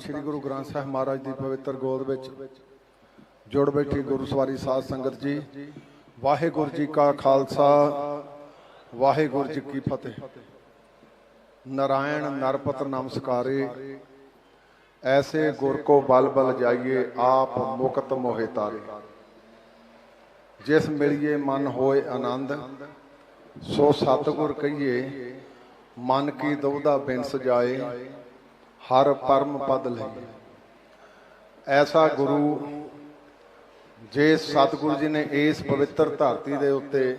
ਸ੍ਰੀ ਗੁਰੂ ਗ੍ਰੰਥ ਸਾਹਿਬ ਮਹਾਰਾਜ ਦੀ ਪਵਿੱਤਰ ਗੋਦ ਵਿੱਚ ਜੁੜ ਬੈਠੀ ਗੁਰੂ ਸਵਾਰੀ ਸਾਧ ਸੰਗਤ ਜੀ, ਵਾਹਿਗੁਰੂ ਜੀ ਕਾ ਖਾਲਸਾ, ਵਾਹਿਗੁਰੂ ਜੀ ਕੀ ਫਤਿਹ। ਨਾਰਾਇਣ ਨਰਪਤ ਨਮਸਕਾਰੇ, ਐਸੇ ਗੁਰ ਕੋ ਬਲ ਬਲ ਜਾਈਏ, ਆਪ ਮੁਕਤ ਮੋਹਿ ਤਾਰੇ। ਜਿਸ ਮਿਲਿਏ ਮਨ ਹੋਏ ਆਨੰਦ, ਸੋ ਸਤਿਗੁਰ ਕਹੀਏ, ਮਨ ਕੀ ਦੁਬਦਾ ਬਿਨ ਜਾਏ ਹਰ ਪਰਮ ਪਦ ਲਈ। ਐਸਾ ਗੁਰੂ ਜੇ ਸਤਿਗੁਰੂ ਜੀ ਨੇ ਇਸ ਪਵਿੱਤਰ ਧਰਤੀ ਦੇ ਉੱਤੇ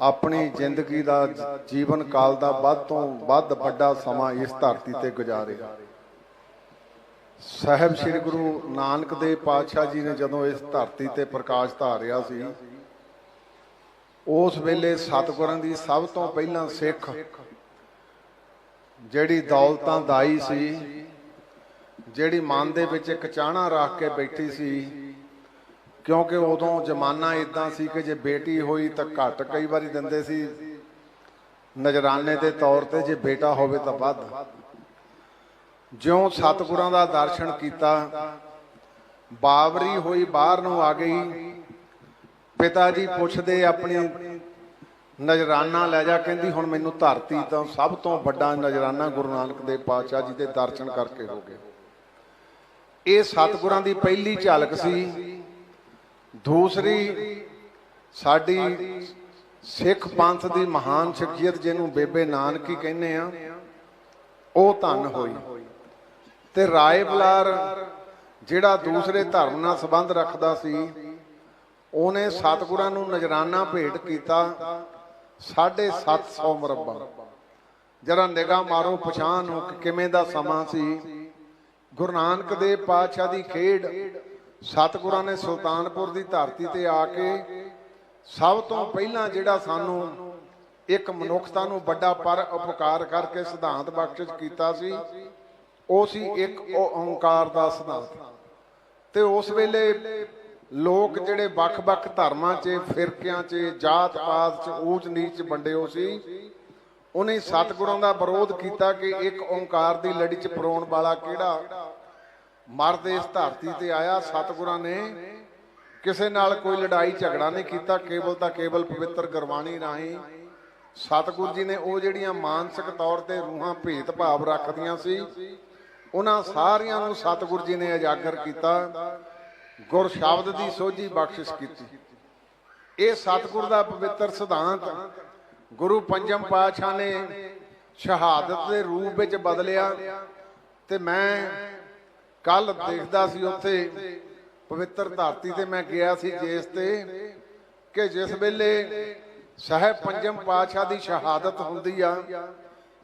ਆਪਣੀ ਜ਼ਿੰਦਗੀ ਦਾ ਜੀਵਨ ਕਾਲ ਦਾ ਵੱਧ ਤੋਂ ਵੱਧ ਵੱਡਾ ਸਮਾਂ ਇਸ ਧਰਤੀ ਤੇ ਗੁਜ਼ਾਰਿਆ ਸਾਹਿਬ ਸ੍ਰੀ ਗੁਰੂ ਨਾਨਕ ਦੇਵ ਪਾਤਸ਼ਾਹ ਜੀ ਨੇ ਜਦੋਂ ਇਸ ਧਰਤੀ ਤੇ ਪ੍ਰਕਾਸ਼ ਧਾਰਿਆ ਸੀ, ਉਸ ਵੇਲੇ ਸਤਿਗੁਰਾਂ ਦੀ ਸਭ ਤੋਂ ਪਹਿਲਾਂ ਸਿੱਖ ਜਿਹੜੀ ਦੌਲਤਾਂ ਦਾਈ ਸੀ, ਜਿਹੜੀ ਮਨ ਦੇ ਵਿੱਚ ਇੱਕ ਚਾਹਣਾ ਰੱਖ ਕੇ ਬੈਠੀ ਸੀ, ਕਿਉਂਕਿ ਉਦੋਂ ਜ਼ਮਾਨਾ ਇਦਾਂ ਸੀ ਕਿ ਜੇ ਬੇਟੀ ਹੋਈ ਤਾਂ ਘੱਟ ਕਈ ਵਾਰੀ ਦਿੰਦੇ ਸੀ। ਨਜਰਾਨੇ ਦੇ ਤੌਰ ਤੇ ਜੇ ਬੇਟਾ ਹੋਵੇ ਤਾਂ ਵੱਧ। ਜਿਉਂ ਸਤਿਗੁਰਾਂ ਦਾ ਦਰਸ਼ਨ ਕੀਤਾ, ਬਾਵਰੀ ਹੋਈ ਬਾਹਰ ਨੂੰ ਆ ਗਈ। ਪਿਤਾ ਜੀ ਪੁੱਛਦੇ ਆਪਣੀ ਨਜਰਾਨਾ ਲੈ ਜਾ, ਕਹਿੰਦੀ, ਹੁਣ ਮੈਨੂੰ ਧਰਤੀ ਤੋਂ ਸਭ ਤੋਂ ਵੱਡਾ ਨਜਰਾਨਾ ਗੁਰੂ ਨਾਨਕ ਦੇਵ ਪਾਤਸ਼ਾਹ ਜੀ ਦੇ ਦਰਸ਼ਨ ਕਰਕੇ ਹੋ ਗਏ। ਇਹ ਸਤਿਗੁਰਾਂ ਦੀ ਪਹਿਲੀ ਝਲਕ ਸੀ। ਦੂਸਰੀ, ਸਾਡੀ ਸਿੱਖ ਪੰਥ ਦੀ ਮਹਾਨ ਸ਼ਖਸੀਅਤ ਜਿਹਨੂੰ ਬੇਬੇ ਨਾਨਕ ਹੀ ਕਹਿੰਦੇ ਆ, ਉਹ ਧੰਨ ਹੋਈ। ਤੇ ਰਾਏ ਬਲਾਰ ਜਿਹੜਾ ਦੂਸਰੇ ਧਰਮ ਨਾਲ ਸੰਬੰਧ ਰੱਖਦਾ ਸੀ, ਉਹਨੇ ਸਤਿਗੁਰਾਂ ਨੂੰ ਨਜਰਾਨਾ ਭੇਟ ਕੀਤਾ। 750 ਮਰਬਾ। ਜਰਾ ਨਿਗਾਹ ਮਾਰੋ, ਪਛਾਣ ਕਿ ਕਿਵੇਂ ਦਾ ਸਮਾਂ ਸੀ। ਗੁਰੂ ਨਾਨਕ ਦੇਵ ਪਾਤਸ਼ਾਹ ਦੀ ਖੇਡ, ਸਤਿਗੁਰਾਂ ਨੇ ਸੁਲਤਾਨਪੁਰ ਦੀ ਧਰਤੀ ਤੇ ਆ ਕੇ ਸਭ ਤੋਂ ਪਹਿਲਾਂ ਜਿਹੜਾ ਸਾਨੂੰ ਇੱਕ ਮਨੁੱਖਤਾ ਨੂੰ ਵੱਡਾ ਪਰ ਉਪਕਾਰ ਕਰਕੇ ਸਿਧਾਂਤ ਬਖਸ਼ਿਸ਼ ਕੀਤਾ ਸੀ, ਉਹ ਸੀ ਇੱਕ ਓੰਕਾਰ ਦਾ ਸਿਧਾਂਤ। ਤੇ ਉਸ ਵੇਲੇ ਲੋਕ ਜਿਹੜੇ ਵੱਖ-ਵੱਖ ਧਰਮਾਂ 'ਚ, ਫਿਰਕਿਆਂ 'ਚ, ਜਾਤ-ਪਾਤ 'ਚ ਊਚ ਨੀਚ ਵੰਡਿਓ ਸੀ, ਉਹਨੇ ਸਤਿਗੁਰਾਂ ਦਾ ਵਿਰੋਧ ਕੀਤਾ ਕਿ ਇੱਕ ਓੰਕਾਰ ਦੀ ਲੜੀ 'ਚ ਪਰੋਣ ਵਾਲਾ ਕਿਹੜਾ? ਮਰਦ ਇਸ ਧਰਤੀ ਤੇ ਆਇਆ, ਸਤਿਗੁਰਾਂ ਨੇ ਕਿਸੇ ਨਾਲ ਕੋਈ ਲੜਾਈ ਝਗੜਾ ਨਹੀਂ ਕੀਤਾ, ਕੇਵਲ ਤਾਂ ਕੇਵਲ ਪਵਿੱਤਰ ਗੁਰਬਾਣੀ ਰਾਹੀਂ ਸਤਿਗੁਰ ਜੀ ਨੇ ਉਹ ਜਿਹੜੀਆਂ ਮਾਨਸਿਕ ਤੌਰ ਤੇ ਰੂਹਾਂ ਭੇਦਭਾਵ ਰੱਖਦੀਆਂ ਸੀ, ਉਹਨਾਂ ਸਾਰਿਆਂ ਨੂੰ ਸਤਿਗੁਰ ਜੀ ਨੇ ਉਜਾਗਰ ਕੀਤਾ। ਗੁਰ ਸ਼ਬਦ ਦੀ ਸੋਝੀ ਬਖਸ਼ਿਸ਼ ਕੀਤੀ। ਇਹ ਸਤਿਗੁਰ ਦਾ ਪਵਿੱਤਰ ਸਿਧਾਂਤ ਗੁਰੂ ਪੰਜਮ ਪਾਤਸ਼ਾਹ ਨੇ ਸ਼ਹਾਦਤ ਦੇ ਰੂਪ ਵਿੱਚ ਬਦਲਿਆ ਤੇ ਮੈਂ ਕੱਲ ਦੇਖਦਾ ਸੀ ਉੱਥੇ ਪਵਿੱਤਰ ਧਰਤੀ ਤੇ ਮੈਂ ਗਿਆ ਸੀ ਜਿਸ ਤੇ ਕਿ ਜਿਸ ਵੇਲੇ ਸਾਹਿਬ ਪੰਜਮ ਪਾਤਸ਼ਾਹ ਦੀ ਸ਼ਹਾਦਤ ਹੁੰਦੀ ਆ,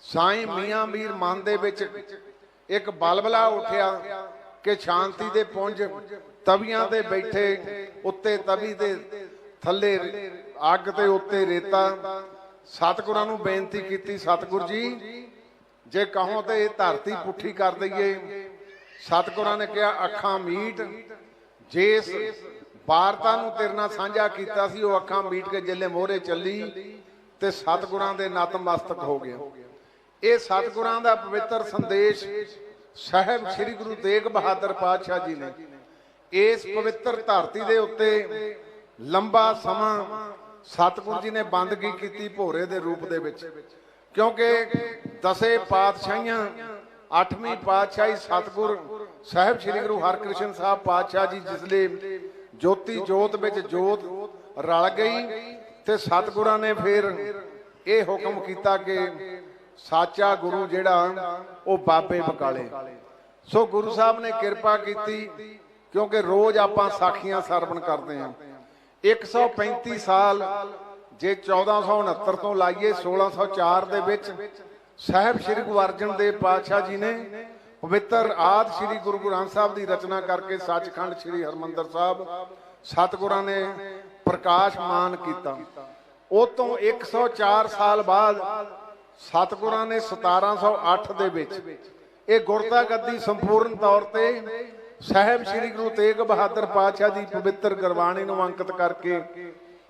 ਸਾਈਂ ਮੀਆਂ ਮੀਰ ਮਨ ਦੇ ਵਿੱਚ ਇੱਕ ਬਲਬਲਾ ਉੱਠਿਆ ਕਿ ਸ਼ਾਂਤੀ ਦੇ ਪੁੰਜ ਤਵੀਆਂ ਤੇ ਬੈਠੇ, ਉੱਤੇ ਤਵੀ ਦੇ ਥੱਲੇ ਅੱਗ ਤੇ ਉੱਤੇ ਰੇਤਾ। ਸਤਿਗੁਰਾਂ ਨੂੰ ਬੇਨਤੀ ਕੀਤੀ, ਸਤਿਗੁਰ ਜੀ, ਜੇ ਕਹੋ ਤੇ ਇਹ ਧਰਤੀ ਪੁੱਠੀ ਕਰ ਦਈਏ। ਸਤਿਗੁਰਾਂ ਨੇ ਕਿਹਾ, ਅੱਖਾਂ ਮੀਟ। ਜਿਸ ਵਾਰਤਾ ਨੂੰ ਤੇਰੇ ਨਾਲ ਸਾਂਝਾ ਕੀਤਾ ਸੀ, ਉਹ ਅੱਖਾਂ ਮੀਟ ਕੇ ਜਿੱਲੇ ਮੋਹਰੇ ਚੱਲੀ ਤੇ ਸਤਿਗੁਰਾਂ ਦੇ ਨਤਮਸਤਕ ਹੋ ਗਿਆ ਇਹ ਸਤਿਗੁਰਾਂ ਦਾ ਪਵਿੱਤਰ ਸੰਦੇਸ਼ ਸਾਹਿਬ ਸ੍ਰੀ ਗੁਰੂ ਤੇਗ ਬਹਾਦਰ ਪਾਤਸ਼ਾਹ ਜੀ ਨੇ। ਇਸ ਪਵਿੱਤਰ ਧਰਤੀ ਦੇ ਉੱਤੇ ਲੰਬਾ ਸਮਾਂ ਸਤਿਗੁਰੂ ਜੀ ਨੇ ਬੰਦਗੀ ਕੀਤੀ ਭੋਰੇ ਦੇ ਰੂਪ ਦੇ ਵਿੱਚ। ਕਿਉਂਕਿ ਦਸੇ ਪਾਤਸ਼ਾਹੀਆਂ, ਅੱਠਵੀਂ ਪਾਤਸ਼ਾਹੀ ਸਤਿਗੁਰ ਸਾਹਿਬ ਸ੍ਰੀ ਗੁਰੂ ਹਰਕ੍ਰਿਸ਼ਨ ਸਾਹਿਬ ਪਾਤਸ਼ਾਹ ਜੀ ਜਿਸਲੇ ਜੋਤੀ ਜੋਤ ਵਿੱਚ ਜੋਤ ਰਲ ਗਈ ਤੇ ਸਤਿਗੁਰਾਂ ਨੇ ਫਿਰ ਇਹ ਹੁਕਮ ਕੀਤਾ ਕਿ ਸਾਚਾ ਗੁਰੂ ਜਿਹੜਾ, ਉਹ ਬਾਬੇ ਬਕਾਲੇ। ਸੋ ਗੁਰੂ ਸਾਹਿਬ ਨੇ ਕਿਰਪਾ ਕੀਤੀ ਕਿਉਂਕਿ ਰੋਜ਼ ਆਪਾਂ ਸਾਖੀਆਂ ਸਰਵਣ ਕਰਦੇ ਹਾਂ। 135 ਸਾਲ ਜੇ 1469 ਤੋਂ ਲਾਈਏ 1604 ਦੇ ਵਿੱਚ ਸਾਹਿਬ ਸ੍ਰੀ ਗੁਰੂ ਅਰਜਨ ਦੇਵ ਪਾਤਸ਼ਾਹ ਜੀ ਨੇ ਪਵਿੱਤਰ ਆਦ ਸ੍ਰੀ ਗੁਰੂ ਗ੍ਰੰਥ ਸਾਹਿਬ ਦੀ ਰਚਨਾ ਕਰਕੇ ਸੱਚਖੰਡ ਸ੍ਰੀ ਹਰਮੰਦਰ ਸਾਹਿਬ ਸਤਿਗੁਰਾਂ ਨੇ ਪ੍ਰਕਾਸ਼ਮਾਨ ਕੀਤਾ। ਉਹ ਤੋਂ 104 ਸਾਲ ਬਾਅਦ ਸਤਿਗੁਰਾਂ ਨੇ 1708 ਦੇ ਵਿੱਚ ਇਹ ਗੁਰਤਾ ਗੱਦੀ ਸੰਪੂਰਨ ਤੌਰ ਤੇ ਸਾਹਿਬ ਸ੍ਰੀ ਗੁਰੂ ਤੇਗ ਬਹਾਦਰ ਪਾਤਸ਼ਾਹ ਦੀ ਪਵਿੱਤਰ ਗੁਰਬਾਣੀ ਨੂੰ ਅੰਕਿਤ ਕਰਕੇ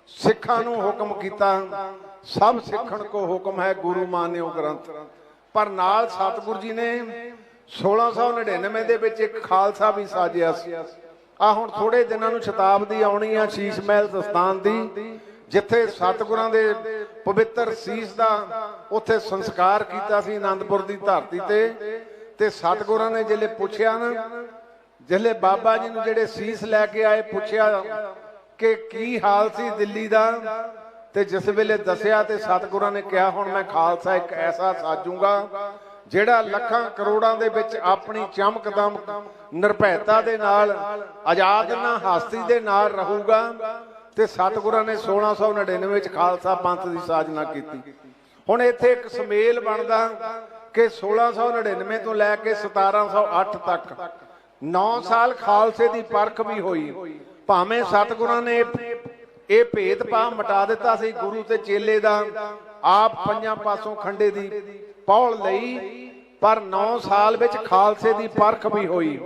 ਸਿੱਖਾਂ ਨੂੰ ਹੁਕਮ ਕੀਤਾ। ਸਭ ਸਿੱਖਣ ਕੋ ਹੁਕਮ ਹੈ ਗੁਰੂ ਮਾਨਿਓ ਗ੍ਰੰਥ। ਪਰ ਨਾਲ ਸਤਿਗੁਰੂ ਜੀ ਨੇ 1699 ਦੇ ਵਿੱਚ ਇੱਕ ਖਾਲਸਾ ਵੀ ਸਾਜਿਆ ਸੀ। ਆ ਹੁਣ ਥੋੜੇ ਦਿਨਾਂ ਨੂੰ ਸ਼ਤਾਬਦੀ ਆਉਣੀ ਆ ਸ਼ੀਸ਼ ਮਹਿਲ ਸਥਾਨ ਦੀ, ਜਿੱਥੇ ਸਤਿਗੁਰਾਂ ਦੇ ਪਵਿੱਤਰ ਸੀਸ ਦਾ ਉੱਥੇ ਸੰਸਕਾਰ ਕੀਤਾ ਸੀ ਆਨੰਦਪੁਰ ਦੀ ਧਰਤੀ ਤੇ। ਤੇ ਸਤਿਗੁਰਾਂ ਨੇ ਜਿਹੜੇ ਪੁੱਛਿਆ ਨਾ ਜਿਹੜੇ ਬਾਬਾ ਜੀ ਨੂੰ ਜਿਹੜੇ ਸੀਸ ਲੈ ਕੇ ਆਏ, ਪੁੱਛਿਆ ਕਿ ਕੀ ਹਾਲ ਸੀ ਦਿੱਲੀ ਦਾ? ਤੇ ਜਿਸ ਵੇਲੇ ਦੱਸਿਆ ਤੇ ਸਤਿਗੁਰਾਂ ਨੇ ਕਿਹਾ, ਹੁਣ ਮੈਂ ਖਾਲਸਾ ਇੱਕ ਐਸਾ ਸਾਜੂਗਾ, ਜਿਹੜਾ ਲੱਖਾਂ ਕਰੋੜਾਂ ਦੇ ਵਿੱਚ ਆਪਣੀ ਚਮਕਦਮ ਨਿਰਭੈਤਾ ਦੇ ਨਾਲ, ਆਜ਼ਾਦ ਨਾ ਹਸਤੀ ਦੇ ਨਾਲ ਰਹੂਗਾ। ਤੇ ਸਤਿਗੁਰਾਂ ਨੇ 1699 ਵਿੱਚ ਖਾਲਸਾ ਪੰਥ ਦੀ ਸਾਜਨਾ ਕੀਤੀ। ਹੁਣ ਇੱਥੇ ਇੱਕ ਸਮੇਲ ਬਣਦਾ ਕਿ 1699 ਤੋਂ ਲੈ ਕੇ 1708 ਤੱਕ 9 ਸਾਲ ਖਾਲਸੇ ਦੀ ਪਰਖ ਵੀ ਹੋਈ। ਭਾਵੇਂ ਸਤਿਗੁਰਾਂ ਨੇ ਇਹ ਭੇਦਭਾਵ ਮਿਟਾ ਦਿੱਤਾ ਸੀ ਗੁਰੂ ਤੇ ਚੇਲੇ ਦਾ। ਆਪ ਪੰਜਾਂ ਪਾਸੋਂ ਖੰਡੇ ਦੀ ਪੌਲ ਲਈ। ਪਰ 9 ਸਾਲ ਵਿੱਚ ਖਾਲਸੇ ਦੀ ਪਰਖ ਵੀ ਹੋਈ।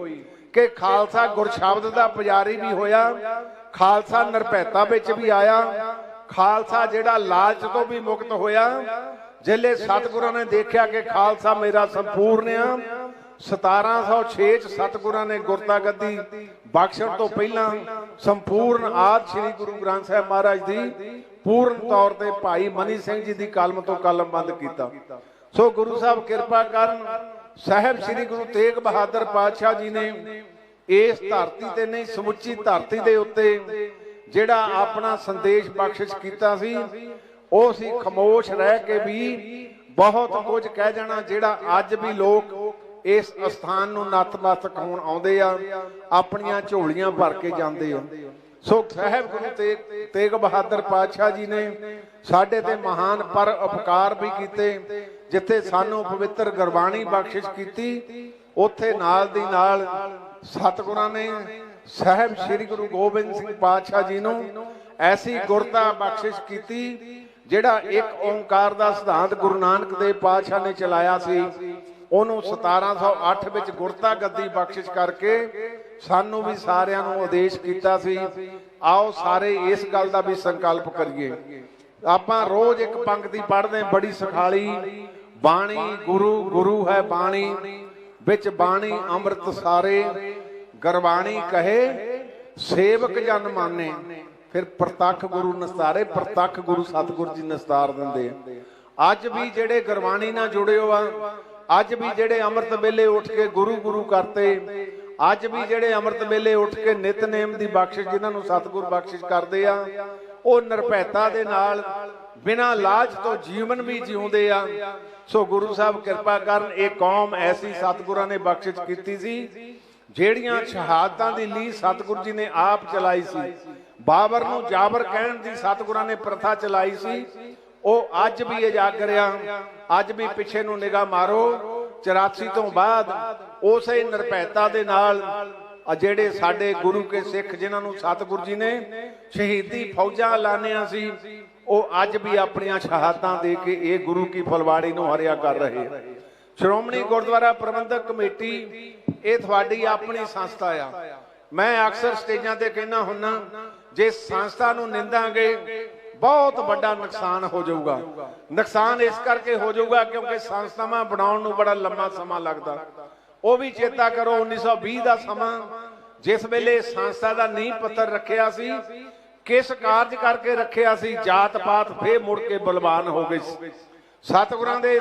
ਕਿ ਖਾਲਸਾ ਗੁਰਸ਼ਬਦ ਦਾ ਪੁਜਾਰੀ ਵੀ ਹੋਇਆ। ਖਾਲਸਾ ਨਿਰਭੈਤਾ ਵਿੱਚ ਵੀ ਆਇਆ। ਖਾਲਸਾ ਜਿਹੜਾ ਲਾਲਚ ਤੋਂ ਵੀ ਮੁਕਤ ਹੋਇਆ। ਜਿਲੇ ਸਤਿਗੁਰਾਂ ਨੇ ਦੇਖਿਆ ਕਿ ਖਾਲਸਾ ਮੇਰਾ ਸੰਪੂਰਨ ਆ। 1706 ਚ ਸਤਿਗੁਰਾਂ ਨੇ ਗੁਰਤਾ ਗੱਦੀ ਬਖਸ਼ਣ ਤੋਂ ਪਹਿਲਾਂ ਸੰਪੂਰਨ ਆਦ ਸ੍ਰੀ ਗੁਰੂ ਗ੍ਰੰਥ ਸਾਹਿਬ ਮਹਾਰਾਜ ਦੀ ਪੂਰਨ ਤੌਰ ਤੇ ਭਾਈ ਮਨੀ ਸਿੰਘ ਜੀ ਦੀ ਕਲਮ ਤੋਂ ਕਲਮ ਬੰਦ ਕੀਤਾ। ਸੋ ਗੁਰੂ ਸਾਹਿਬ ਕਿਰਪਾ ਕਰਨ, ਸਾਹਿਬ ਸ੍ਰੀ ਗੁਰੂ ਤੇਗ ਬਹਾਦਰ ਪਾਤਸ਼ਾਹ ਜੀ ਨੇ ਇਸ ਧਰਤੀ ਤੇ ਨਹੀਂ, ਸਮੁੱਚੀ ਧਰਤੀ ਦੇ ਉੱਤੇ ਜਿਹੜਾ ਆਪਣਾ ਸੰਦੇਸ਼ ਬਖਸ਼ਿਸ਼ ਕੀਤਾ ਸੀ, ਉਹ ਸੀ ਖਮੋਸ਼ ਰਹਿ ਕੇ ਵੀ ਬਹੁਤ ਕੁਝ ਕਹਿ ਜਾਣਾ ਜਿਹੜਾ ਅੱਜ ਵੀ ਲੋਕ ਇਸ ਅਸਥਾਨ ਨੂੰ ਨਤਮਸਤਕ ਹੋਣ ਆਉਂਦੇ ਆ, ਆਪਣੀਆਂ ਝੋਲੀਆਂ ਭਰ ਕੇ ਜਾਂਦੇ ਆ। ਸੋ ਸਾਹਿਬ ਗੁਰੂ ਤੇਗ ਤੇਗ ਬਹਾਦਰ ਪਾਤਸ਼ਾਹ ਜੀ ਨੇ ਸਾਡੇ ਤੇ ਮਹਾਨ ਪਰ ਉਪਕਾਰ ਵੀ ਕੀਤੇ, ਜਿੱਥੇ ਸਾਨੂੰ ਪਵਿੱਤਰ ਗੁਰਬਾਣੀ ਬਖਸ਼ਿਸ਼ ਕੀਤੀ, ਉੱਥੇ ਨਾਲ ਦੀ ਨਾਲ ਸਤਿਗੁਰਾਂ ਨੇ ਸਾਹਿਬ ਸ੍ਰੀ ਗੁਰੂ ਗੋਬਿੰਦ ਸਿੰਘ ਪਾਤਸ਼ਾਹ ਜੀ ਨੂੰ ਐਸੀ ਗੁਰਤਾ ਬਖਸ਼ਿਸ਼ ਕੀਤੀ, ਜਿਹੜਾ ਇੱਕ ਓੰਕਾਰ ਦਾ ਸਿਧਾਂਤ ਗੁਰੂ ਨਾਨਕ ਦੇਵ ਪਾਤਸ਼ਾਹ ਨੇ ਚਲਾਇਆ ਸੀ। ਉਹਨੂੰ 1708 ਵਿੱਚ ਗੁਰਤਾ ਗੱਦੀ ਬਖਸ਼ਿਸ਼ ਕਰਕੇ ਸਾਨੂੰ ਵੀ ਸਾਰਿਆਂ ਨੂੰ ਆਦੇਸ਼ ਕੀਤਾ ਸੀ, ਆਓ ਸਾਰੇ ਇਸ ਗੱਲ ਦਾ ਵੀ ਸੰਕਲਪ ਕਰੀਏ। ਆਪਾਂ ਰੋਜ਼ ਇੱਕ ਪੰਕਤੀ ਪੜ੍ਹਦੇ ਬੜੀ ਸਖਾਲੀ, ਬਾਣੀ, ਗੁਰੂ ਗੁਰੂ ਹੈ ਬਾਣੀ, ਵਿੱਚ ਬਾਣੀ, ਅੰਮ੍ਰਿਤ ਸਾਰੇ, ਗਰਬਾਣੀ ਕਹੇ, ਸੇਵਕ ਜਨ ਮਾਨੇ, ਫਿਰ ਪ੍ਰਤੱਖ ਗੁਰੂ ਨਸਤਾਰੇ, ਪ੍ਰਤੱਖ ਗੁਰੂ ਸਤਿਗੁਰੂ ਜੀ ਨਸਤਾਰ ਦਿੰਦੇ ਅੱਜ ਵੀ ਜਿਹੜੇ ਗੁਰਬਾਣੀ ਨਾਲ ਜੁੜੇ ਹੋ ਆ ਅੱਜ ਵੀ ਜਿਹੜੇ ਅੰਮ੍ਰਿਤ ਵੇਲੇ ਉੱਠ ਕੇ ਗੁਰੂ ਗੁਰੂ ਕਰਤੇ, ਅੱਜ ਵੀ ਜਿਹੜੇ ਅੰਮ੍ਰਿਤ ਵੇਲੇ ਉੱਠ ਕੇ ਨਿਤਨੇਮ ਦੀ ਬਖਸ਼ਿਸ਼ ਜਿਨ੍ਹਾਂ ਨੂੰ ਸਤਿਗੁਰ ਬਖਸ਼ਿਸ਼ ਕਰਦੇ ਆ, ਉਹ ਨਿਰਭੈਤਾ ਦੇ ਨਾਲ ਬਿਨਾਂ ਲਾਜ ਤੋਂ ਜੀਵਨ ਵੀ ਜਿਉਂਦੇ ਆ। ਸੋ ਗੁਰੂ ਸਾਹਿਬ ਕਿਰਪਾ ਕਰਨ, ਇਹ ਕੌਮ ਐਸੀ ਸਤਿਗੁਰਾਂ ਨੇ ਬਖਸ਼ਿਸ਼ ਕੀਤੀ ਸੀ, ਜਿਹੜੀਆਂ ਸ਼ਹਾਦਤਾਂ ਦੀ ਲੀ ਸਤਿਗੁਰੂ ਜੀ ਨੇ ਆਪ ਚਲਾਈ ਸੀ। ਬਾਬਰ ਨੂੰ ਜਾਬਰ ਕਹਿਣ ਦੀ ਸਤਿਗੁਰਾਂ ਨੇ ਪ੍ਰਥਾ ਚਲਾਈ ਸੀ ਉਹ ਅੱਜ ਵੀ ਜਾਗ ਰਿਹਾ। ਅੱਜ ਵੀ ਪਿੱਛੇ ਨੂੰ ਨਿਗਾਹ ਮਾਰੋ। 84 ਤੋਂ ਬਾਅਦ ਉਸੇ ਨਿਰਭੈਤਾ ਦੇ ਨਾਲ ਆ ਜਿਹੜੇ ਸਾਡੇ ਗੁਰੂ ਕੇ ਸਿੱਖ ਜਿਨ੍ਹਾਂ ਨੂੰ ਸਤਿਗੁਰੂ ਜੀ ਨੇ ਸ਼ਹੀਦੀ ਫੌਜਾਂ ਲਾਣੀਆਂ ਸੀ, ਉਹ ਅੱਜ ਵੀ ਆਪਣੀਆਂ ਸ਼ਹਾਦਤਾਂ ਦੇ ਕੇ ਇਹ ਗੁਰੂ ਕੀ ਫਲਵਾੜੀ ਨੂੰ ਹਰਿਆ ਕਰ ਰਹੇ। ਸ਼੍ਰੋਮਣੀ ਗੁਰਦੁਆਰਾ ਪ੍ਰਬੰਧਕ ਕਮੇਟੀ, ਇਹ ਤੁਹਾਡੀ ਆਪਣੀ ਸੰਸਥਾ ਆ। ਮੈਂ ਅਕਸਰ ਸਟੇਜਾਂ ਤੇ ਕਹਿਣਾ ਹੁੰਨਾ ਜੇ ਸੰਸਥਾ ਨੂੰ ਨਿੰਦਾਂਗੇ ਬਹੁਤ ਵੱਡਾ ਨੁਕਸਾਨ ਹੋ ਜਾਊਗਾ। ਨੁਕਸਾਨ ਇਸ ਕਰਕੇ ਹੋ ਜਾਊਗਾ ਕਿਉਂਕਿ ਸੰਸਥਾਵਾਂ ਬਣਾਉਣ ਨੂੰ ਬੜਾ ਲੰਮਾ ਸਮਾਂ ਲੱਗਦਾ। ਉਹ ਵੀ ਚੇਤਾ ਕਰੋ 1920 ਦਾ ਸਮਾਂ, ਜਿਸ ਵੇਲੇ ਸੰਸਥਾ ਦਾ ਨੀਂਹ ਪੱਥਰ ਰੱਖਿਆ ਸੀ, ਕਿਸ ਕਾਰਜ ਕਰਕੇ ਰੱਖਿਆ ਸੀ ਜਾਤ ਪਾਤ ਫੇਰ ਮੁੜ ਕੇ ਬਲਵਾਨ ਹੋ ਗਏ ਸੀ। ਸਤਿਗੁਰਾਂ ਦੇ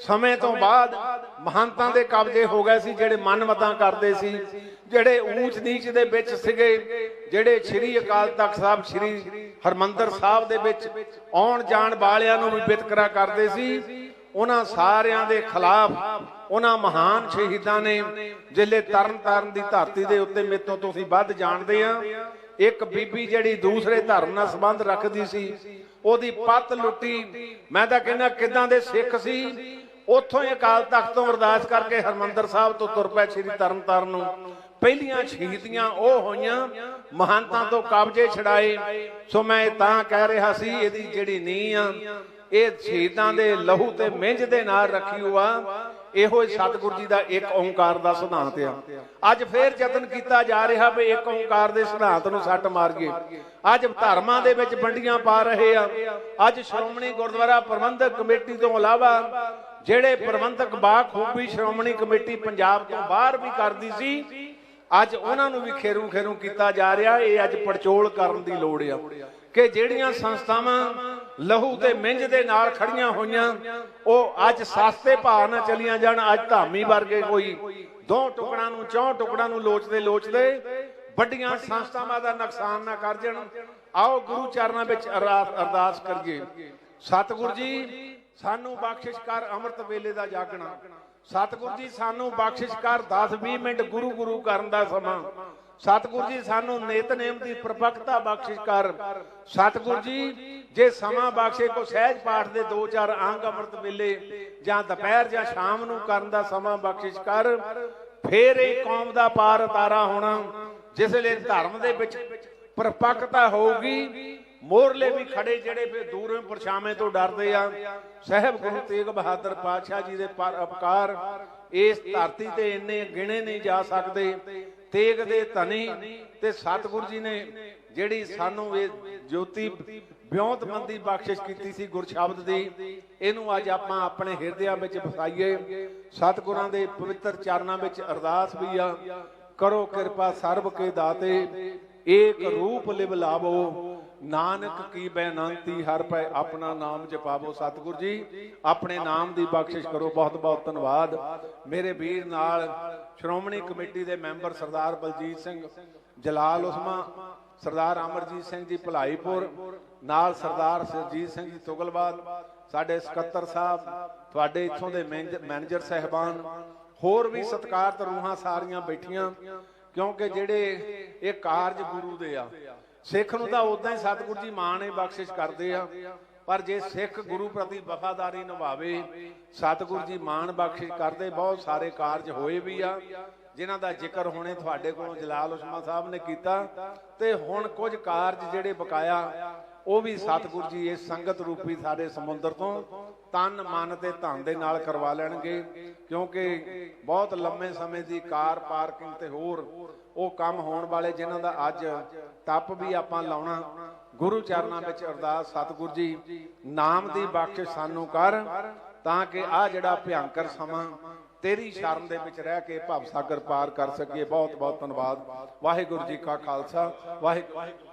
ਸਮੇਂ ਤੋਂ ਬਾਅਦ ਮਹੰਤਾਂ ਦੇ ਕਬਜ਼ੇ ਹੋ ਗਏ ਸੀ, ਜਿਹੜੇ ਮਨਮਤਾਂ ਕਰਦੇ ਸੀ। ਜਿਹੜੇ ਊਚ ਨੀਚ ਦੇ ਵਿੱਚ ਸੀਗੇ, ਜਿਹੜੇ ਸ੍ਰੀ ਅਕਾਲ ਤਖਤ ਸਾਹਿਬ, ਸ੍ਰੀ ਹਰਮੰਦਰ ਸਾਹਿਬ ਦੇ ਵਿੱਚ ਆਉਣ ਜਾਣ ਵਾਲਿਆਂ ਨੂੰ ਵੀ ਵਿਤਕਰਾ ਕਰਦੇ ਸੀ, ਉਹਨਾਂ ਸਾਰਿਆਂ ਦੇ ਖਿਲਾਫ ਉਹਨਾਂ ਮਹਾਨ ਸ਼ਹੀਦਾਂ ਨੇ ਜਿਲੇ ਤਰਨ ਦੀ ਧਰਤੀ ਦੇ ਉੱਤੇ ਮੇਤੋਂ ਤੁਸੀਂ ਵੱਧ ਜਾਣਦੇ ਆ। ਇੱਕ ਬੀਬੀ ਜਿਹੜੀ ਦੂਸਰੇ ਧਰਮ ਨਾਲ ਸੰਬੰਧ ਰੱਖਦੀ ਸੀ, ਉਹਦੀ ਪੱਤ ਲੁੱਟੀ। ਮੈਂ ਤਾਂ ਕਹਿੰਦਾ ਕਿਦਾਂ ਦੇ ਸਿੱਖ ਸੀ, ਉੱਥੋਂ ਹੀ ਅਕਾਲ ਤਖਤ ਤੋਂ ਅਰਦਾਸ ਕਰਕੇ ਹਰਮੰਦਰ ਸਾਹਿਬ ਤੋਂ ਤੁਰ ਪਏ ਸ੍ਰੀ ਤਰਨਤਾਰਨ ਨੂੰ। ਪਹਿਲੀਆਂ ਸ਼ਹੀਦੀਆਂ ਉਹ ਹੋਈਆਂ, ਮਹੰਤਾਂ ਤੋਂ ਕਬਜ਼ੇ ਛਡਾਏ। ਸੋ ਮੈਂ ਤਾਂ ਕਹਿ ਰਿਹਾ ਸੀ, ਇਹਦੀ ਜਿਹੜੀ ਨੀਂਹ ਆ, ਇਹ ਸ਼ਹੀਦਾਂ ਦੇ ਲਹੂ ਤੇ ਮਿੰਝ ਦੇ ਨਾਲ ਰੱਖੀ ਹੋਆ, ਇਹੋ ਹੀ ਜੀ ਦਾ ਇੱਕ ਓੰਕਾਰ ਦਾ ਸਿਧਾਂਤ ਆ। ਅੱਜ ਫੇਰ ਯਤਨ ਕੀਤਾ ਜਾ ਰਿਹਾ ਵੀ ਇੱਕ ਓੰਕਾਰ ਦੇ ਸਿਧਾਂਤ ਨੂੰ ਸੱਟ ਮਾਰੀਏ। ਅੱਜ ਧਰਮਾਂ ਦੇ ਵਿੱਚ ਵੰਡੀਆਂ ਪਾ ਰਹੇ ਆ। ਅੱਜ ਸ਼੍ਰੋਮਣੀ ਗੁਰਦੁਆਰਾ ਪ੍ਰਬੰਧਕ ਕਮੇਟੀ ਤੋਂ ਇਲਾਵਾ ਜਿਹੜੇ ਪ੍ਰਬੰਧਕ ਬਾਖੂਬੀ ਸ਼੍ਰੋਮਣੀ ਕਮੇਟੀ ਪੰਜਾਬ ਤੋਂ ਬਾਹਰ ਵੀ ਕਰਦੀ ਸੀ ਅੱਜ ਉਹਨਾਂ ਨੂੰ ਵੀ ਖੇਰੂ ਖੇਰੂ ਕੀਤਾ ਜਾ ਰਿਹਾ, ਇਹ ਅੱਜ ਪੜਚੋਲ ਕਰਨ ਦੀ ਲੋੜ ਆ। ਕਿ ਜਿਹੜੀਆਂ ਸੰਸਥਾਵਾਂ ਲਹੂ ਤੇ ਮਿੰਜ ਦੇ ਨਾਲ ਖੜੀਆਂ ਹੋਈਆਂ, ਉਹ ਅੱਜ ਸਸਤੇ ਭਾਅ ਨਾਲ ਚਲੀਆਂ ਜਾਣ, ਅੱਜ ਧਾਮੀ ਵਰਗੇ ਕੋਈ ਦੋ ਟੁਕੜਾਂ ਨੂੰ, ਚੌਂ ਟੁਕੜਾਂ ਨੂੰ ਲੋਚਦੇ ਲੋਚਦੇ ਵੱਡੀਆਂ ਸੰਸਥਾਵਾਂ ਦਾ ਨੁਕਸਾਨ ਨਾ ਕਰ ਜਾਣ। ਆਓ ਗੁਰੂ ਚਰਨਾਂ ਵਿੱਚ ਅਰਾ- ਅਰਦਾਸ ਕਰੀਏ। ਸਤਿਗੁਰ ਜੀ, ਸਾਨੂੰ ਬਖਸ਼ਿਸ਼ ਕਰ ਅੰਮ੍ਰਿਤ ਵੇਲੇ ਦਾ ਜਾਗਣਾ। ਸਤਿਗੁਰ ਜੀ ਸਾਨੂੰ ਬਖਸ਼ਿਸ਼ ਕਰ 10-20 ਮਿੰਟ ਗੁਰੂ ਗੁਰੂ ਕਰਨ ਦਾ ਸਮਾਂ। ਸਤਿਗੁਰ ਜੀ ਸਾਨੂੰ ਨਿਤਨੇਮ ਦੀ ਪ੍ਰਪੱਕਤਾ ਬਖਸ਼ਿਸ਼ ਕਰ। ਸਤਿਗੁਰ ਜੀ, ਜੇ ਸਮਾਂ ਬਖਸ਼ੇ ਕੋ ਸਹਿਜ ਪਾਠ ਦੇ 2-4 ਅੰਗ ਅੰਮ੍ਰਿਤ ਵੇਲੇ ਜਾਂ ਦੁਪਹਿਰ ਜਾਂ ਸ਼ਾਮ ਨੂੰ ਕਰਨ ਦਾ ਸਮਾਂ ਬਖਸ਼ਿਸ਼ ਕਰ, ਫੇਰ ਇਹ ਕੌਮ ਦਾ ਪਾਰ ਉਤਾਰਾ ਹੋਣਾ, ਜਿਸ ਲਈ ਧਰਮ ਦੇ ਵਿੱਚ ਪਰਪੱਕਤਾ ਹੋਊਗੀ ਮੋਹਰਲੇ ਵੀ ਖੜੇ ਜਿਹੜੇ ਫਿਰ ਦੂਰੋਂ ਪਰਛਾਵੇਂ ਤੋਂ ਡਰਦੇ ਆ। ਸਹਿਬ ਗੁਰੂ ਤੇਗ ਬਹਾਦਰ ਪਾਤਸ਼ਾਹ ਜੀ ਦੇ ਪਰ ਉਪਕਾਰ ਇਸ ਧਰਤੀ ਤੇ ਇੰਨੇ ਗਿਣੇ ਨਹੀਂ ਜਾ ਸਕਦੇ। ਤੇਗ ਦੇ ਧਨੀ ਤੇ ਸਤਿਗੁਰੂ ਜੀ ਨੇ ਜਿਹੜੀ ਸਾਨੂੰ ਇਹ ਜੋਤੀ ਵਿਉਂਤਮੰਦੀ ਬਖਸ਼ਿਸ਼ ਕੀਤੀ ਸੀ ਗੁਰਸ਼ਬਦ ਦੀ, ਇਹਨੂੰ ਅੱਜ ਆਪਾਂ ਆਪਣੇ ਹਿਰਦਿਆਂ ਵਿੱਚ ਵਸਾਈਏ। ਸਤਿਗੁਰਾਂ ਦੇ ਪਵਿੱਤਰ ਚਰਨਾਂ ਵਿੱਚ ਅਰਦਾਸ ਵੀ ਆ। ਕਰੋ ਕਿਰਪਾ ਸਰਬ ਕੇ ਦਾਤੇ, ਏਕ ਰੂਪ ਲਿਵ ਲਾਵੋ। ਨਾਨਕ ਕੀ ਬੇਨੰਤੀ ਹਰ ਪੈ ਆਪਣਾ ਨਾਮ ਜਪਾਵੋ ਸਤਿਗੁਰ ਜੀ। ਆਪਣੇ ਨਾਮ ਦੀ ਬਖਸ਼ਿਸ਼ ਕਰੋ ਬਹੁਤ ਬਹੁਤ ਧੰਨਵਾਦ। ਮੇਰੇ ਵੀਰ ਨਾਲ ਸ਼੍ਰੋਮਣੀ ਕਮੇਟੀ ਦੇ ਮੈਂਬਰ ਸਰਦਾਰ ਬਲਜੀਤ ਸਿੰਘ ਜਲਾਲ ਉਸਮਾ, ਸਰਦਾਰ ਅਮਰਜੀਤ ਸਿੰਘ ਜੀ ਭਲਾਈਪੁਰ, ਨਾਲ ਸਰਦਾਰ ਸਰਜੀਤ ਸਿੰਘ ਜੀ ਤੁਗਲਬਾਦ ਸਾਡੇ ਸਕੱਤਰ ਸਾਹਿਬ, ਤੁਹਾਡੇ ਇੱਥੋਂ ਦੇ ਮੈਨੇਜ- ਮੈਨੇਜਰ ਸਹਿਬਾਨ, ਹੋਰ ਵੀ ਸਤਿਕਾਰਤ ਰੂਹਾਂ ਸਾਰੀਆਂ ਬੈਠੀਆਂ, ਕਿਉਂਕਿ ਜਿਹੜੇ ਇਹ ਕਾਰਜ ਗੁਰੂ ਦੇ ਆ ਸਿੱਖ ਨੂੰ ਤਾਂ ਉਦਾਂ ਹੀ ਸਤਿਗੁਰੂ ਜੀ ਮਾਣ ਹੀ ਬਖਸ਼ਿਸ਼ ਕਰਦੇ ਆ। ਪਰ ਜੇ ਸਿੱਖ ਗੁਰੂ ਪ੍ਰਤੀ ਵਫਾਦਾਰੀ ਨਿਭਾਵੇ, ਸਤਿਗੁਰੂ ਜੀ ਮਾਣ ਬਖਸ਼ਿਸ਼ ਕਰਦੇ, ਬਹੁਤ ਸਾਰੇ ਕਾਰਜ ਹੋਏ ਵੀ ਆ, ਜਿਨ੍ਹਾਂ ਦਾ ਜ਼ਿਕਰ ਹੁਣੇ ਤੁਹਾਡੇ ਕੋਲੋਂ ਜਲਾਲ ਉਸਮਾ ਸਾਹਿਬ ਨੇ ਕੀਤਾ। ਤੇ ਹੁਣ ਕੁਝ ਕਾਰਜ ਜਿਹੜੇ ਬਕਾਇਆ ਉਹ ਵੀ ਸਤਿਗੁਰੂ ਜੀ ਇਸ ਸੰਗਤ ਰੂਪੀ ਸਾਡੇ ਸਮੁੰਦਰ ਤੋਂ ਤਨ, ਮਨ ਤੇ ਧਨ ਦੇ ਨਾਲ ਕਰਵਾ ਲੈਣਗੇ, ਕਿਉਂਕਿ ਬਹੁਤ ਲੰਮੇ ਸਮੇਂ ਦੀ ਕਾਰ ਪਾਰਕਿੰਗ ਤੇ ਹੋਰ ਉਹ ਕੰਮ ਹੋਣ ਵਾਲੇ ਜਿਨ੍ਹਾਂ ਦਾ ਅੱਜ ਟੱਪ ਵੀ ਆਪਾਂ ਲਾਉਣਾ। ਗੁਰੂ ਚਰਨਾਂ ਵਿੱਚ ਅਰਦਾਸ, ਸਤਿਗੁਰੂ ਜੀ, ਨਾਮ ਦੀ ਬਖਸ਼ਿਸ਼ ਸਾਨੂੰ ਕਰ, ਤਾਂ ਕਿ ਆ ਜਿਹੜਾ ਭਿਆੰਕਰ ਸਮਾਂ ਤੇਰੀ ਸ਼ਰਨ ਦੇ ਵਿੱਚ ਰਹਿ ਕੇ ਭਵ ਸਾਗਰ ਪਾਰ ਕਰ ਸਕੀਏ। ਬਹੁਤ ਬਹੁਤ ਧੰਨਵਾਦ। ਵਾਹਿਗੁਰੂ ਜੀ ਕਾ ਖਾਲਸਾ, ਵਾਹਿਗੁਰੂ